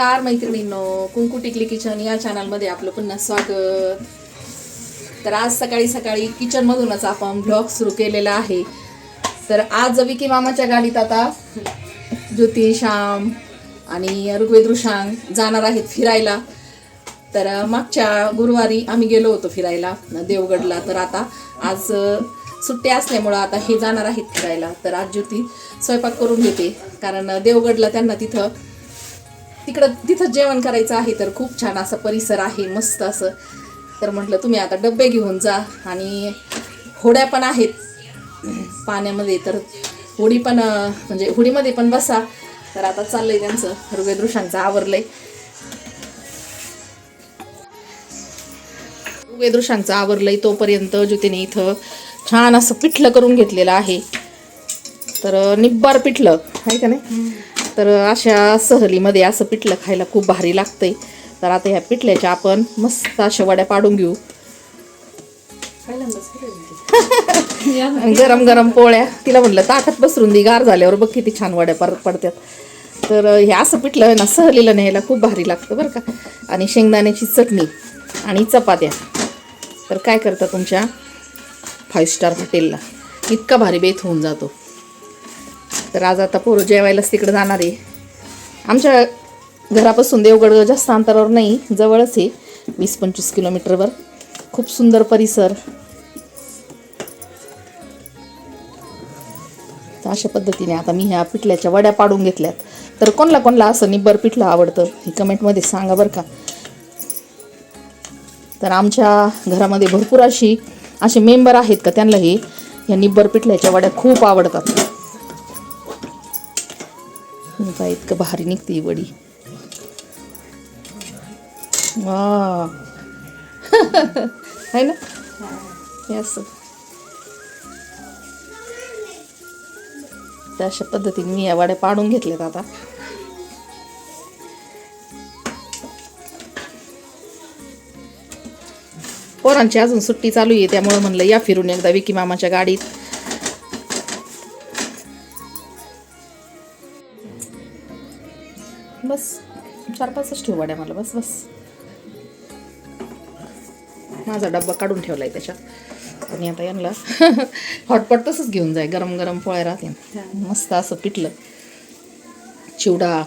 नमस्कार मैत्रिणींनो. कुंकू टिकली किचन या चॅनलमध्ये आपलं पुन्हा स्वागत. तर आज सकाळी सकाळी किचनमधूनच आपण ब्लॉग सुरू केलेला आहे. तर आज विकी मामाच्या गाडीत आता ज्योती श्याम आणि ऋग्वेद ऋषांग जाणार आहेत फिरायला. तर मागच्या गुरुवारी आम्ही गेलो होतो फिरायला देवगडला. तर आता आज सुट्टी असल्यामुळं आता हे जाणार आहेत फिरायला. तर आज ज्योती स्वयंपाक करून घेते कारण देवगडला त्यांना तिथं तिकडं तिथं जेवण करायचं आहे तर खूप छान असं परिसर आहे मस्त असं. तर म्हटलं तुम्ही आता डबे घेऊन जा आणि होड्या पण आहेत पाण्यामध्ये तर होडी पण म्हणजे होडीमध्ये पण बसा. तर आता चाललंय त्यांचं ऋग्वेदृशांचं आवरलंय. ऋग्वेदृशांचं आवरलंय तोपर्यंत ज्योतीने इथं छान असं पिठलं करून घेतलेलं आहे. तर निब्बार पिठलं आहे का नाही? तर अशा सहलीमध्ये असं पिठलं खायला खूप भारी लागतंय. तर आता ह्या पिठल्याच्या आपण मस्त अशा वड्या पाडून घेऊ. गरम गरम पोळ्या. तिला म्हटलं ताटात बसरून दी गार झाल्यावर बघ किती छान वड्या पर पडतात तर हे असं पिठलं आहे ना सहलीला न्यायला खूप भारी लागतं बरं का. आणि शेंगदाण्याची चटणी आणि चपात्या. तर काय करता तुमच्या? फाईव्ह स्टार हॉटेलला इतका भारी बेत होऊन जातो. तर आज आता पोरं जेवायलाच तिकडं जाणार आहे. आमच्या घरापासून देवगड जास्त अंतरावर नाही जवळच आहे. वीस पंचवीस किलोमीटरवर. खूप सुंदर परिसर. तर अशा पद्धतीने आता मी ह्या पिठल्याच्या वड्या पाडून घेतल्यात. तर कोणला कोणला असं निब्बर पिठलं आवडतं हे कमेंटमध्ये सांगा बरं का. तर आमच्या घरामध्ये भरपूर अशी असे मेंबर आहेत का त्यांना हे ह्या निब्बर पिठल्याच्या वड्या खूप आवडतात. पहा, इतकं भारी निघते ही वडी. वा. आहे ना? यास अशा पद्धतीने मी या वड्या पाडून घेतल्यात आता. पोरांची अजून सुट्टी चालू आहे त्यामुळे म्हणलं या फिरून एकदा विकी मामाच्या गाडीत. बस चार पाचच ठेव वाड्या मला बस बस. माझा डब्बा काढून ठेवलाय त्याच्यात. आणि आता यांना हॉटपॉट तसंच घेऊन जाय गरम गरम पोळ्या राहते मस्त असं पिठलं. चिवडा.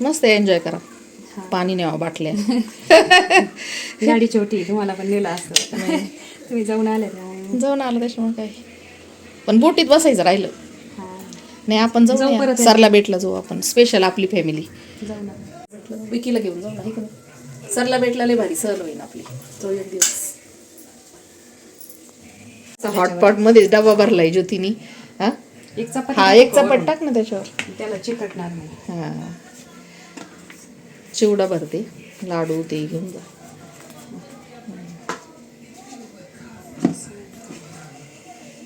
मस्त एन्जॉय करा. पाणी नेवा बाटल्या. गाडी छोटी तुम्हाला पण नेलं असतं. तुम्ही जाऊन आले जाऊन आलं त्याच्यामुळे काय पण बोटीत बसायचं राहिलं. नाही आपण जाऊ सरला भेटला जाऊ आपण. स्पेशल आपली फॅमिली. विकीला घेऊन जाऊ ना का सरला भेटला लय भारी. सहल होईल आपली. तो एक दिवस. हॉटपॉटमध्ये डबा भरलाय ज्योतीनी. हा? एक चपाती हा एक चपाट टाक ना त्याच्यावर. त्याला चिकटणार नाही. हा. चिवडा भरते. लाडू ते घेऊन जा.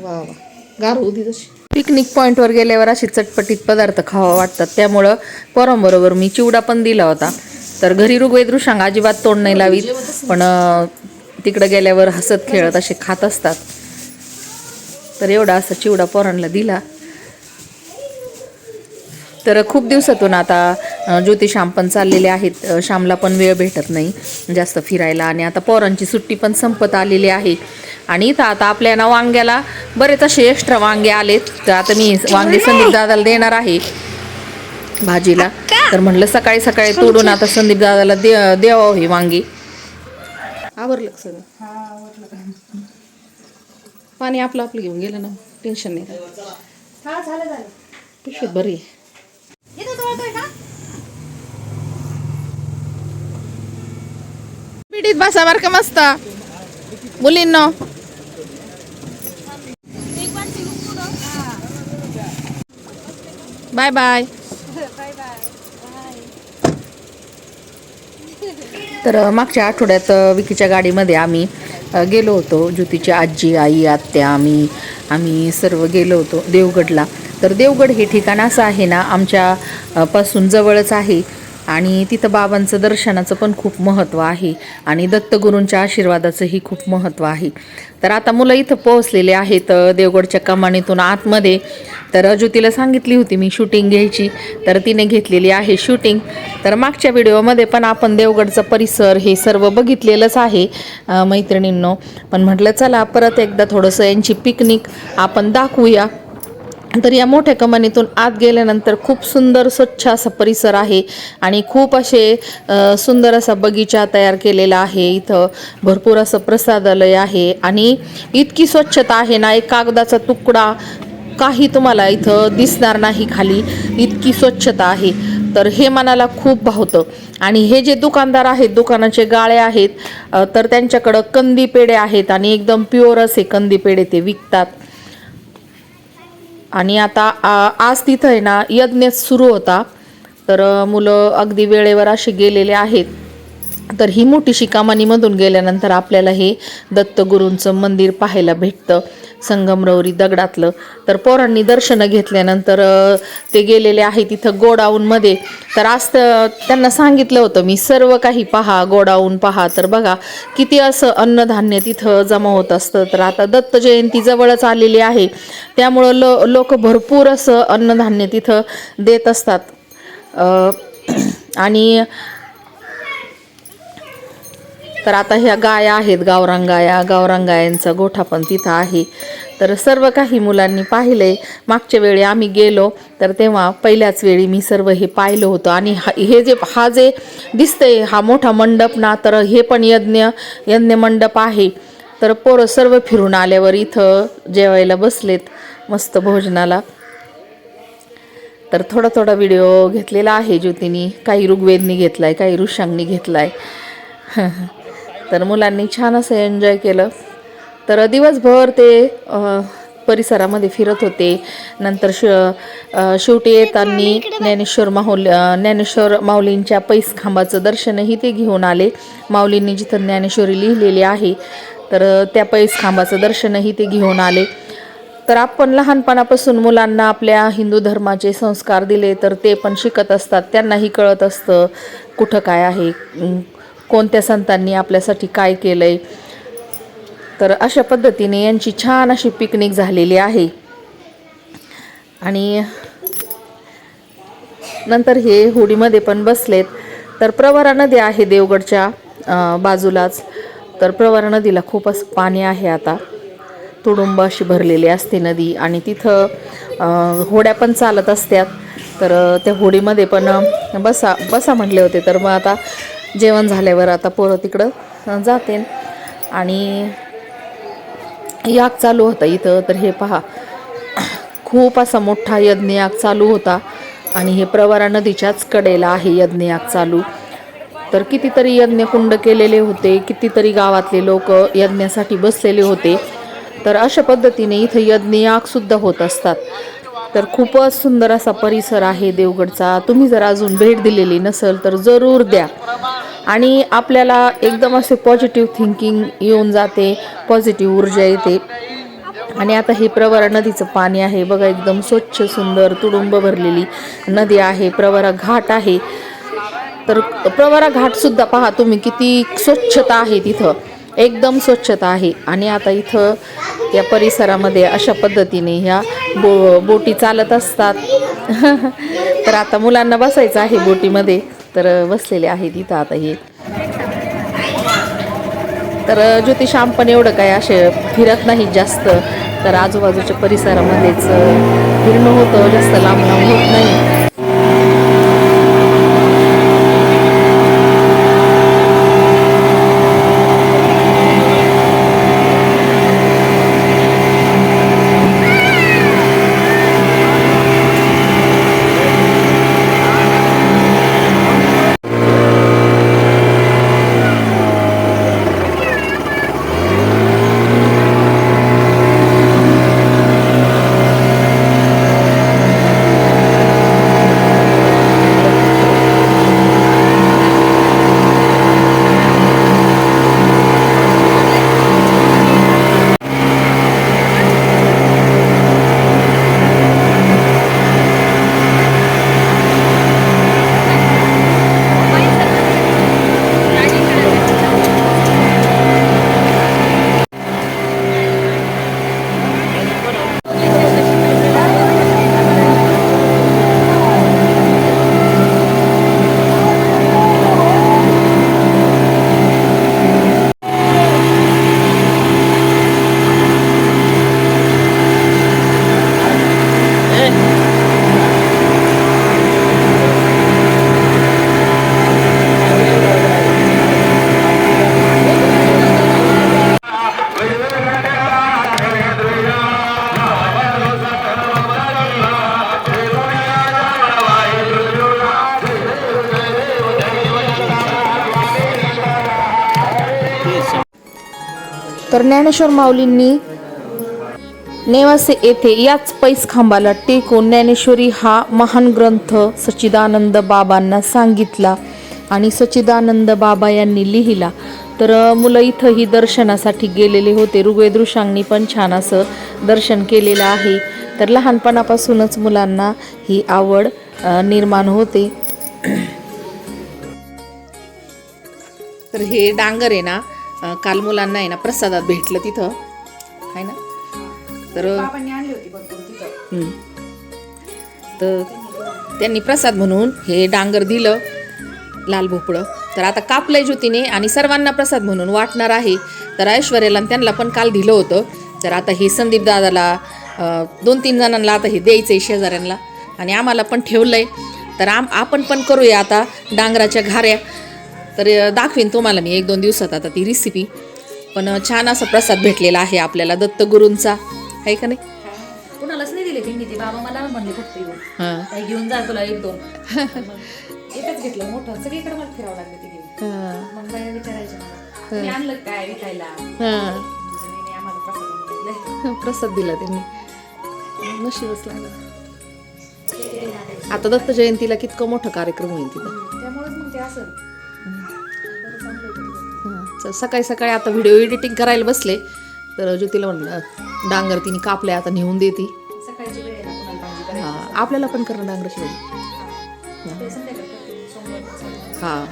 वा वा. गार दे तशी. पिकनिक पॉईंटवर गेल्यावर असे चटपटीत पदार्थ खावा वाटतात. त्यामुळं पोरांबरोबर मी चिवडा पण दिला होता. तर घरी ऋग्वेद ऋषांग अजिबात तोंड नाही लावीत पण तिकडं गेल्यावर हसत खेळत असे खात असतात. तर एवढा असा चिवडा पोरांना दिला. तर खूप दिवसातून आता ज्योतिश्याम ज्योती श्याम पण चाललेले आहेत. श्यामला पण वेळ भेटत नाही. जास्त फिरायला आणि आता पोरांची सुट्टी पण संपत आलेली आहे. आणि इथं आता आपल्या ना वांग्याला बरेच असे एक्स्ट्रा वांगे आलेत. तर आता मी वांगे संदीप दादाला देणार आहे भाजीला. तर म्हणलं सकाळी सकाळी तोडून आता संदीप दादाला दे द्यावं हे वांगी. आवरलं सगळं? पाणी आपलं आपलं घेऊन गेलं ना टेन्शन नाही पिशवीत बरी पिढीत बसा बर का मस्त. मुलींनो बाय बाय तर मागच्या आठवड्यात विकीच्या गाडीमध्ये आम्ही गेलो होतो. ज्योतीची आजी आई आत्या आम्ही आम्ही सर्व गेलो होतो देवगडला. तर देवगड हे ठिकाण असं आहे ना आमच्या पासून जवळच आहे. आणि तिथं बाबांचं दर्शनाचं पण खूप महत्त्व आहे. आणि दत्तगुरूंच्या आशीर्वादाचंही खूप महत्त्व आहे. तर आता मुलं इथं पोहोचलेले आहेत देवगडच्या कमानीतून आतमध्ये. तर ज्योतीला सांगितली होती मी शूटिंग घ्यायची. तर तिने घेतलेली आहे शूटिंग. तर मागच्या व्हिडिओमध्ये पण आपण देवगडचा परिसर हे सर्व बघितलेलंच आहे मैत्रिणींनो. पण म्हटलं चला परत एकदा थोडंसं यांची पिकनिक आपण दाखवूया. तर या मोठ्या कमानीतून आत गेल्यानंतर खूप सुंदर स्वच्छ असा परिसर आहे आणि खूप असे सुंदर असा बगीचा तयार केलेला आहे. इथं भरपूर असं प्रसादालय आहे आणि इतकी स्वच्छता आहे ना एक कागदाचा तुकडा काही तुम्हाला इथं दिसणार नाही खाली. इतकी स्वच्छता आहे. तर हे मनाला खूप भावतं. आणि हे जे दुकानदार आहेत दुकानाचे गाळे आहेत तर त्यांच्याकडं कंदी पेढे आहेत आणि एकदम प्युअर असे कंदी पेढे ते विकतात. आणि आता आ, आज तिथं आहे ना यज्ञ सुरू होता. तर मुलं अगदी वेळेवर असे गेलेले आहेत. तर ही मोठीशी कामानीमधून गेल्यानंतर आपल्याला हे दत्तगुरूंचं मंदिर पाहायला भेटतं संगमरवरी दगडातलं. तर पोरांनी दर्शनं घेतल्यानंतर ते गेलेले आहे तिथं गोडाऊनमध्ये. तर आज त्यांना सांगितलं होतं मी सर्व काही पहा गोडाऊन पहा. तर बघा किती असं अन्नधान्य तिथं जमा होत असतं. तर आता दत्त जयंती जवळच आलेली आहे. त्यामुळं लो लोक भरपूर असं अन्नधान्य तिथं देत असतात. आणि तर आता ह्या गाया आहेत गावरांग गाया गायांचा गोठा पण तिथं आहे. तर सर्व काही मुलांनी पाहिलंय. मागच्या वेळी आम्ही गेलो तर तेव्हा पहिल्याच वेळी मी सर्व हे पाहिलं होतं. आणि हा- हे जे हा जे दिसतंय हा मोठा मंडप ना तर हे पण यज्ञ यज्ञ मंडप आहे. तर पोरं सर्व फिरून आल्यावर इथं जेवायला बसलेत मस्त भोजनाला. तर थोडा थोडा व्हिडिओ घेतलेला आहे ज्योतीनी. काही ऋग्वेदनी घेतला आहे काही ऋषांनी घेतलाय. तर मुलांनी छान असं एन्जॉय केलं. तर दिवसभर ते परिसरामध्ये फिरत होते. नंतर श शेवटी येताना ज्ञानेश्वर माहुल ज्ञानेश्वर माऊलींच्या पैस खांबाचं दर्शनही ते घेऊन आले. माऊलींनी जिथं ज्ञानेश्वरी लिहिलेली आहे तर त्या पैसखांबाचं दर्शनही ते घेऊन आले. तर आपण लहानपणापासून मुलांना आपल्या हिंदू धर्माचे संस्कार दिले तर ते पण शिकत असतात. त्यांनाही कळत असतं कुठं काय आहे कोणत्या संतांनी आपल्यासाठी काय केलं आहे तर अशा पद्धतीने यांची छान अशी पिकनिक झालेली आहे. आणि नंतर हे होडीमध्ये पण बसलेत. तर प्रवरा नदी आहे देवगडच्या बाजूलाच. तर प्रवरा नदीला खूप असं पाणी आहे आता. तुडुंब अशी भरलेली असते नदी आणि तिथं होड्या पण चालत असतात तर त्या होडीमध्ये पण बसा बसा म्हटले होते. तर मग आता जेवण झाल्यावर आता पोरं तिकडं जाते आणि याग चालू होता इथं तर हे पहा. खूप असा मोठा यज्ञयाग चालू होता. आणि हे प्रवरा नदीच्याच कडेला आहे यज्ञयाग चालू. तर कितीतरी यज्ञकुंड केलेले होते कितीतरी गावातले लोक यज्ञासाठी बसलेले होते. तर अशा पद्धतीने इथं यज्ञयागसुद्धा होत असतात. तर खूपच सुंदर असा परिसर आहे देवगडचा. तुम्ही जर अजून भेट दिलेली नसेल तर जरूर द्या. आणि आपल्याला एकदम असे पॉझिटिव्ह थिंकिंग येऊन जाते पॉझिटिव्ह ऊर्जा येते. आणि आता हे प्रवरा नदीचं पाणी आहे. बघा एकदम स्वच्छ सुंदर तुडुंब भरलेली नदी आहे. प्रवरा घाट आहे. तर प्रवरा घाटसुद्धा पहा तुम्ही किती स्वच्छता आहे तिथं. एकदम स्वच्छता आहे. आणि आता इथं या परिसरामध्ये अशा पद्धतीने ह्या बो बोटी चालत असतात. तर आता मुलांना बसायचं आहे बोटीमध्ये. तर बसलेले आहेत तिथं आता हे. तर ज्योतिषाम पण एवढं काय असे फिरत नाही जास्त. तर आजूबाजूच्या परिसरामध्येच फिरणं होतं. जास्त लांब लांब होत नाही. तर ज्ञानेश्वर माऊलींनी नेवासे येथे याच पैस खांबाला टेकून ज्ञानेश्वरी हा महान ग्रंथ सच्चिदानंद बाबांना सांगितला आणि सच्चिदानंद बाबा यांनी लिहिला. तर मुलं इथंही दर्शनासाठी गेलेले होते. ऋग्वेदृशांनी पण छान असं दर्शन केलेलं आहे. तर लहानपणापासूनच मुलांना ही आवड निर्माण होते. तर हे डांगर आहे ना काल मुलांना आहे ना प्रसादात भेटलं तिथं. आहे ना? तर. तर त्यांनी प्रसाद म्हणून हे डांगर दिलं लाल भोपळं. तर आता कापलंय ज्योतीने आणि सर्वांना प्रसाद म्हणून वाटणार आहे. तर ऐश्वर्याला आणि त्यांना पण काल दिलं होतं. तर आता हे संदीप दादाला दोन तीन जणांना आता हे द्यायचंय शेजाऱ्यांना. आणि आम्हाला पण ठेवलंय. तर आम आपण पण करूया आता डांगराच्या घाऱ्या. तर दाखवीन तुम्हाला मी एक दोन दिवसात आता ती रेसिपी पण छान असा प्रसाद भेटलेला आहे आपल्याला दत्तगुरूंचा. आहे का नाही? कुणालाच नाही दिले त्यांनी ते. बाबा मला म्हणले फक्त येऊन. हां. काही घेऊन जा तुला एक दोन. मग एकच घेतलं. मोठं. सगळीकडे मला फिरावं लागलं ते घेऊन. हां. मग बाया विचारायचं मला तुम्ही आणलं काय विकायला? हां. म्हणजे नाही, नाही, आम्हाला प्रसाद आणून दिलंय. प्रसाद दिला त्यांनी. नशीबच लागलं. आता दत्त जयंतीला कितकं मोठं कार्यक्रम होईल तिथं? त्यामुळेच मग ते असं च- सकाळी सकाळी आता व्हिडिओ एडिटिंग करायला बसले. तर ज्योतीला म्हणलं डांगर तिने कापल्या आता नेऊन देते. हां आपल्याला पण करणं करते सोमवार हां.